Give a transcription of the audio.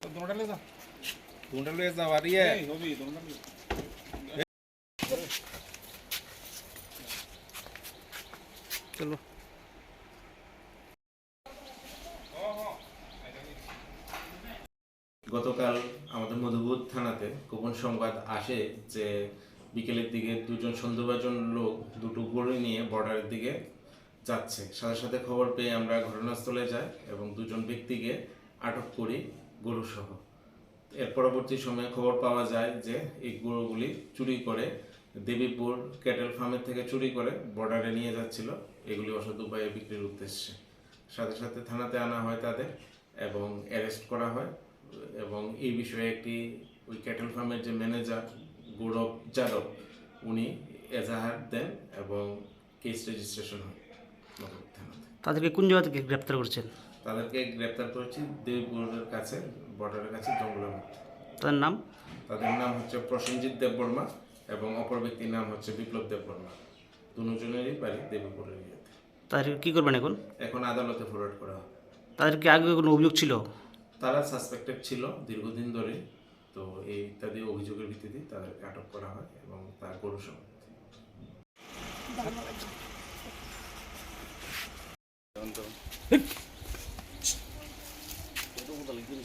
दोनों ले जा কোনটা লয়ে যাওয়া রিয়ে ए हो भी दोनों ले চলো গতকাল আমাদের মধুপুর থানাতে গোপন সংবাদ আসে যে বিকেলের দিকে দুজন সন্দেহভাজন লোক দুটো গরু নিয়ে বর্ডারের দিকে যাচ্ছে সাথে সাথে খবর পেয়ে আমরা ঘটনাস্থলে যাই এবং দুজন ব্যক্তিকে আটক করি গরু সহ এর পরবর্তী সময়ে খবর পাওয়া যায় যে, এই গরুগুলি চুরি করে দেবীপুর ক্যাটেল ফার্মের থেকে চুরি করে বর্ডারে নিয়ে যাচ্ছিল। এগুলি অসৎ উপায়ে বিক্রির উদ্দেশ্যে। সাথে সাথে থানাতে আনা হয় তাদের এবং অ্যারেস্ট করা হয় এবং এই বিষয়ে একটি ওই ক্যাটেল ফার্মের যে ম্যানেজার, গৌরব যাদব, উনি এজাহার দেন এবং কেস রেজিস্ট্রেশন হয়। থানাতে। তাদেরকে কোন জায়গা থেকে গ্রেপ্তার করছেন? তাদেরকে গ্রেপ্তার করেছি দেবীপুরের কাছে বর্ডারের কাছে জঙ্গলের মধ্যে। তাদের নাম? তাদের নাম হচ্ছে প্রসেনজিৎ দেববর্মা এবং অপর ব্যক্তির নাম হচ্ছে বিপ্লব দেববর্মা। দুজনেরই বাড়ি দেবীপুরের ইয়েতে তাদেরকে কী করবেন এখন? এখন আদালতে ফরওয়ার্ড করা হবে। তাদেরকে আগে কোনো অভিযোগ ছিল? তারা সাসপেক্টেড ছিল দীর্ঘদিন ধরে তো এই ইত্যাদি অভিযোগের ভিত্তিতে তাদেরকে আটক করা হয় এবং তার গরু Ito ko talagang